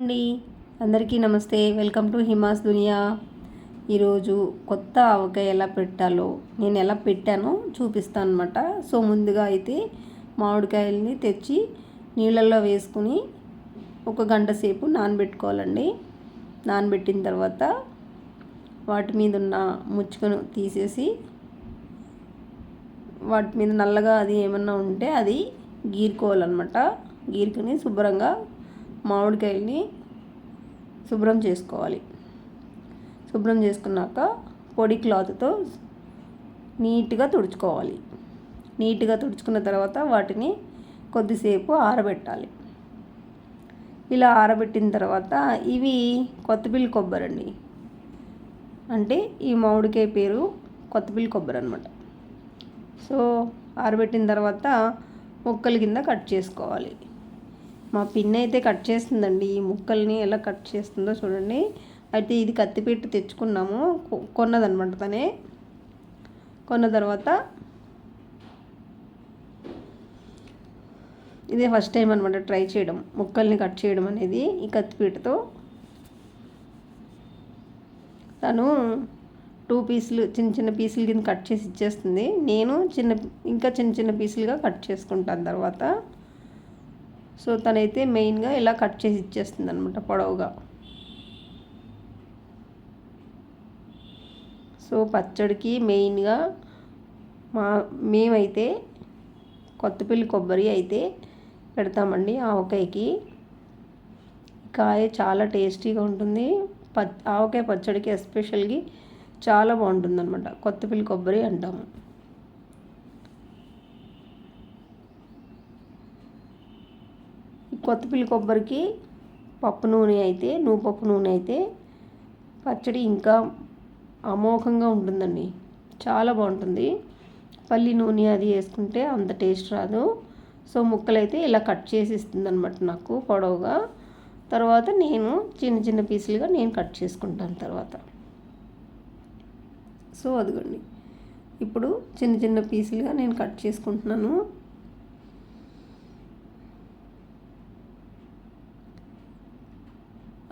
అండి. అందరికీ నమస్తే. వెల్కమ్ టు హిమాస్ దునియా. ఈరోజు కొత్త ఆవకాయ ఎలా పెట్టాలో నేను ఎలా పెట్టానో చూపిస్తాను అనమాట సో ముందుగా అయితే మామిడికాయల్ని తెచ్చి నీళ్ళల్లో వేసుకుని ఒక గంట సేపు నానబెట్టుకోవాలండి. నానబెట్టిన తర్వాత వాటి మీద ఉన్న ముచ్చుకను తీసేసి వాటి మీద నల్లగా అది ఏమన్నా ఉంటే అది గీరుకోవాలన్నమాట. గీరుకుని శుభ్రంగా మామిడికాయల్ని శుభ్రం చేసుకోవాలి. శుభ్రం చేసుకున్నాక పొడి క్లాత్తో నీట్గా తుడుచుకోవాలి. నీట్గా తుడుచుకున్న తర్వాత వాటిని కొద్దిసేపు ఆరబెట్టాలి. ఇలా ఆరబెట్టిన తర్వాత ఇవి కొత్తపిల్లి కొబ్బరి అండి అంటే ఈ మామిడికాయ పేరు కొత్తపిల్లి కొబ్బరి అనమాట సో ఆరబెట్టిన తర్వాత ముక్కల కింద కట్ చేసుకోవాలి. మా పిన్ అయితే కట్ చేస్తుందండి. ఈ ముక్కల్ని ఎలా కట్ చేస్తుందో చూడండి. అయితే ఇది కత్తిపెట్టి తెచ్చుకున్నాము. కొన్నదనమాట తనే. కొన్న తర్వాత ఇదే ఫస్ట్ టైం అనమాట ట్రై చేయడం. ముక్కల్ని కట్ చేయడం అనేది ఈ కత్తిపీటతో. తను టూ పీసులు చిన్న చిన్న పీసులు కింద కట్ చేసి ఇచ్చేస్తుంది. నేను చిన్న ఇంకా చిన్న చిన్న పీసులుగా కట్ చేసుకుంటాను తర్వాత. సో తనైతే మెయిన్గా ఇలా కట్ చేసి ఇచ్చేస్తుంది అనమాట పొడవుగా. సో పచ్చడికి మెయిన్గా మా మేమైతే కొత్తపల్లి కొబ్బరి అయితే పెడతామండి ఆవకాయకి. కాయ చాలా టేస్టీగా ఉంటుంది. ప ఆవకాయ పచ్చడికి ఎస్పెషల్గా చాలా బాగుంటుంది అనమాట కొత్తపల్లి కొబ్బరి అంటాము. కొత్తపిల్లి కొబ్బరికి పప్పు నూనె అయితే పప్పు నూనె అయితే పచ్చడి ఇంకా అమోఘంగా ఉంటుందండి. చాలా బాగుంటుంది. పల్లి నూనె అది వేసుకుంటే అంత టేస్ట్ రాదు. సో ముక్కలు అయితే ఇలా కట్ చేసి ఇస్తుంది అనమాట నాకు పొడవుగా. తర్వాత నేను చిన్న చిన్న పీసులుగా నేను కట్ చేసుకుంటాను తర్వాత. సో అదిగోండి. ఇప్పుడు చిన్న చిన్న పీసులుగా నేను కట్ చేసుకుంటున్నాను.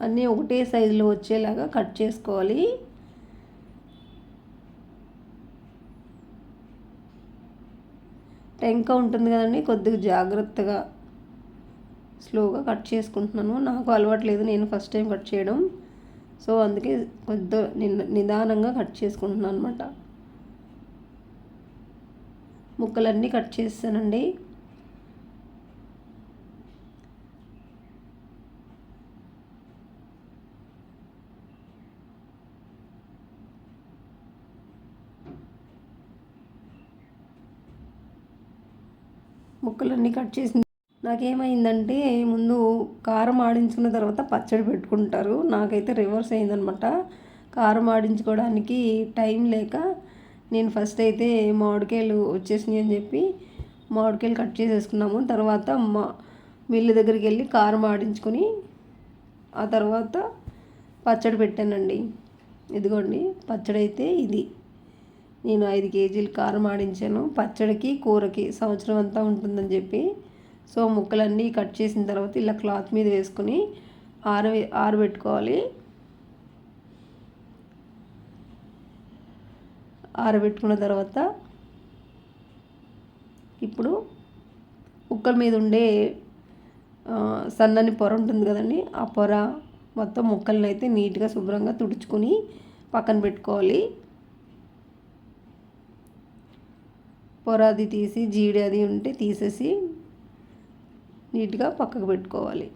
అన్నీ ఒకటే సైజులో వచ్చేలాగా కట్ చేసుకోవాలి. టెంక ఉంటుంది కదండి కొద్దిగా జాగ్రత్తగా స్లోగా కట్ చేసుకుంటున్నాను. నాకు అలవాట్లేదు నేను ఫస్ట్ టైం కట్ చేయడం. సో అందుకే కొద్ది నిదానంగా కట్ చేసుకుంటున్నాను అనమాట ముక్కలన్నీ కట్ చేస్తానండి. ముక్కలన్నీ కట్ చేసి నాకేమైందంటే ముందు కారం ఆడించుకున్న తర్వాత పచ్చడి పెట్టుకుంటారు. నాకైతే రివర్స్ అయిందనమాట. కారం ఆడించుకోవడానికి టైం లేక నేను ఫస్ట్ అయితే మామిడికాయలు వచ్చేసినాయి అని చెప్పి మామిడికాయలు కట్ చేసేసుకున్నాము. తర్వాత మా మిల్లు దగ్గరికి వెళ్ళి కారం ఆడించుకొని ఆ తర్వాత పచ్చడి పెట్టానండి. ఇదిగోండి పచ్చడి అయితే ఇది. నేను ఐదు కేజీలు కారం ఆడించాను పచ్చడికి కూరకి సంవత్సరం అంతా ఉంటుందని చెప్పి. సో ముక్కలన్నీ కట్ చేసిన తర్వాత ఇలా క్లాత్ మీద వేసుకొని ఆర ఆరబెట్టుకోవాలి. ఆరబెట్టుకున్న తర్వాత ఇప్పుడు ముక్కల మీద ఉండే సన్నని పొర ఉంటుంది కదండి ఆ పొర మొత్తం ముక్కలను అయితే నీట్గా శుభ్రంగా తుడుచుకొని పక్కన పెట్టుకోవాలి. పొర అది తీసి జీడి అది ఉంటే తీసేసి నీట్గా పక్కకు పెట్టుకోవాలి.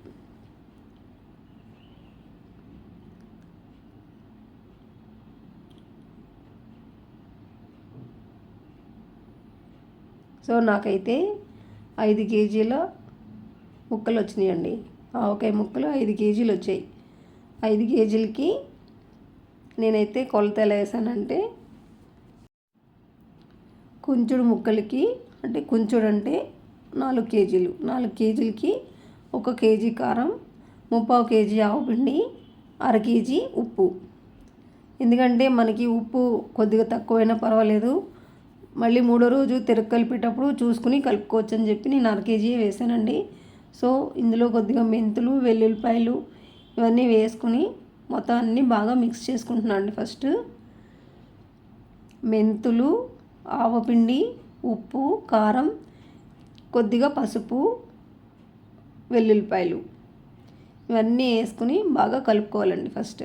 సో నాకైతే ఐదు కేజీల ముక్కలు వచ్చినాయండి ఆవకాయ ముక్కలు ఐదు కేజీలు వచ్చాయి ఐదు కేజీలకి నేనైతే కొలత ఎలా వేసానంటే కుంచుడు ముక్కలకి అంటే కుంచుడు అంటే నాలుగు కేజీలు. నాలుగు కేజీలకి ఒక కేజీ కారం ముప్పావు కేజీ ఆవుపిండి అర కేజీ ఉప్పు. ఎందుకంటే మనకి ఉప్పు కొద్దిగా తక్కువైనా పర్వాలేదు. మళ్ళీ మూడో రోజు తిరగ కలిపేటప్పుడు చూసుకుని కలుపుకోవచ్చు అని చెప్పి నేను అర కేజీ వేసానండి. సో ఇందులో కొద్దిగా మెంతులు వెల్లుల్లిపాయలు ఇవన్నీ వేసుకుని మొత్తం అన్నీ బాగా మిక్స్ చేసుకుంటున్నాను అండి ఫస్ట్. మెంతులు ఆవపిండి ఉప్పు కారం కొద్దిగా పసుపు వెల్లుల్లిపాయలు. ఇవన్నీ వేసుకుని బాగా కలుపుకోవాలండి ఫస్ట్.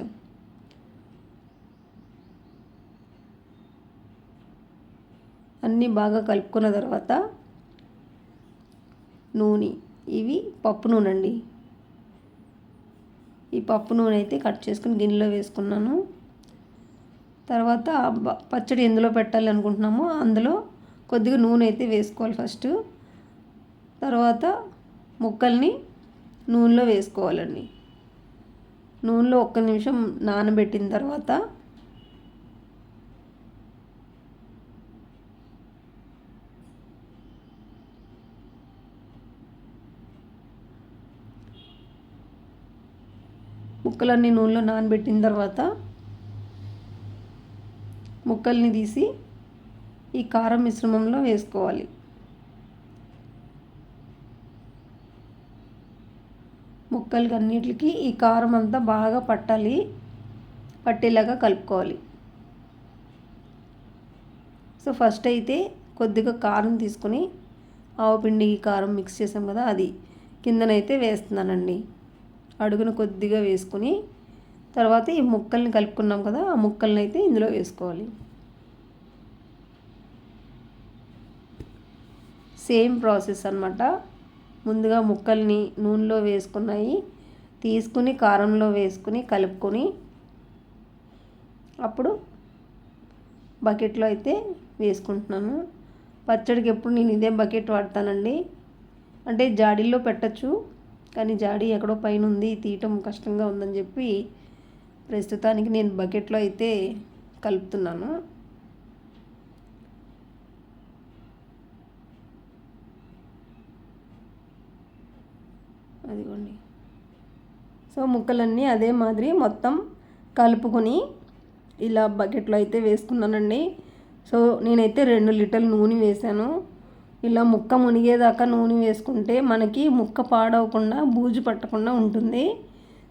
అన్నీ బాగా కలుపుకున్న తర్వాత నూనె. ఇవి పప్పు నూనె అండి ఈ పప్పు నూనె అయితే కట్ చేసుకుని గిన్నెలో వేసుకున్నాను. తర్వాత పచ్చడి ఎందులో పెట్టాలి అనుకుంటున్నామో అందులో కొద్దిగా నూనె అయితే వేసుకోవాలి ఫస్ట్. తర్వాత ముక్కల్ని నూనెలో వేసుకోవాలండి. నూనెలో ఒక్క నిమిషం నానబెట్టిన తర్వాత ముక్కలన్నీ నూనెలో నానబెట్టిన తర్వాత ముక్కల్ని తీసి ఈ కారం మిశ్రమంలో వేసుకోవాలి. ముక్కలకి అన్నిటికి ఈ కారం అంతా బాగా పట్టాలి. పట్టేలాగా కలుపుకోవాలి. సో ఫస్ట్ అయితే కొద్దిగా కారం తీసుకొని ఆవపిండి కారం మిక్స్ చేసాం కదా అది కిందనైతే వేస్తున్నానండి. అడుగున కొద్దిగా వేసుకుని తర్వాత ఈ ముక్కల్ని కలుపుకున్నాం కదా ఆ ముక్కల్ని అయితే ఇందులో వేసుకోవాలి. సేమ్ ప్రాసెస్ అనమాట ముందుగా ముక్కల్ని నూనెలో వేసుకున్నాయి. తీసుకుని కారంలో వేసుకుని కలుపుకొని అప్పుడు బకెట్లో అయితే వేసుకుంటున్నాను. పచ్చడికి ఎప్పుడు నేను ఇదే బకెట్ వాడతానండి. అంటే జాడీల్లో పెట్టచ్చు. కానీ జాడీ ఎక్కడో పైన ఉంది. తీయటం కష్టంగా ఉందని చెప్పి ప్రస్తుతానికి నేను బకెట్లో అయితే కలుపుతున్నాను. అదిగోండి. సో ముక్కలన్నీ అదే మాదిరి మొత్తం కలుపుకొని ఇలా బకెట్లో అయితే వేసుకున్నానండి. సో నేనైతే రెండు లీటర్లు నూనె వేసాను ఇలా ముక్క మునిగేదాకా నూనె వేసుకుంటే మనకి ముక్క పాడవకుండా బూజు పట్టకుండా ఉంటుంది.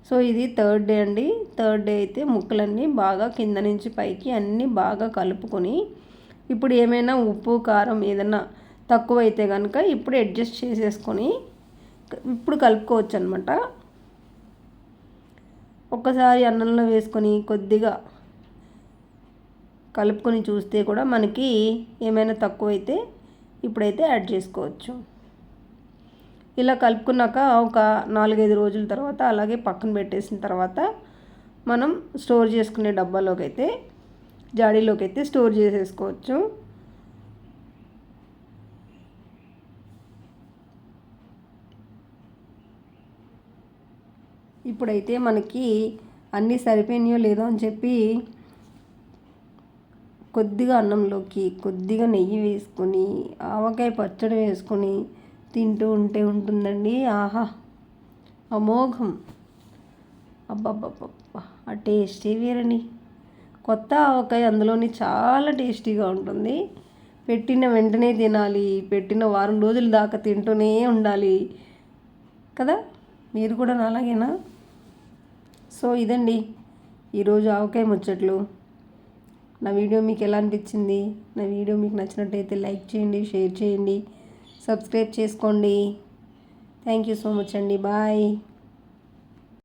సో ఇది థర్డ్ డే అండి. థర్డ్ డే అయితే ముక్కలన్నీ బాగా కింద నుంచి పైకి అన్నీ బాగా కలుపుకొని ఇప్పుడు ఏమైనా ఉప్పు కారం ఏదైనా తక్కువ అయితే కనుక ఇప్పుడు అడ్జస్ట్ చేసేసుకొని ఇప్పుడు కలుపుకోవచ్చు అనమాట ఒక్కసారి అన్నంలో వేసుకొని కొద్దిగా కలుపుకొని చూస్తే కూడా మనకి ఏమైనా తక్కువైతే ఇప్పుడైతే యాడ్ చేసుకోవచ్చు. ఇలా కలుపుకున్నాక ఒక నాలుగైదు రోజుల తర్వాత అలాగే పక్కన పెట్టేసిన తర్వాత మనం స్టోర్ చేసుకునే డబ్బాలోకి అయితే జాడీలోకి అయితే స్టోర్ చేసేసుకోవచ్చు. ఇప్పుడైతే మనకి అన్నీ సరిపోయినాయో లేదో అని చెప్పి కొద్దిగా అన్నంలోకి కొద్దిగా నెయ్యి వేసుకొని ఆవకాయ పచ్చడి వేసుకొని తింటూ ఉంటే ఉంటుందండి. ఆహా! అమోఘం! అబ్బబ్బబ్బబ్బ! ఆ టేస్టీ వేరని కొత్త ఆవకాయ అందులోని చాలా టేస్టీగా ఉంటుంది. పెట్టిన వెంటనే తినాలి పెట్టిన వారం రోజుల దాకా తింటూనే ఉండాలి కదా? మీరు కూడా అలాగేనా సో ఇదండి ఈరోజు ఆవకాయ ముచ్చట్లు. నా వీడియో మీకు ఎలా అనిపించింది? నా వీడియో మీకు నచ్చినట్టయితే లైక్ చేయండి షేర్ చేయండి సబ్స్క్రైబ్ చేసుకోండి. థ్యాంక్ యూ సో మచ్ అండి. బాయ్.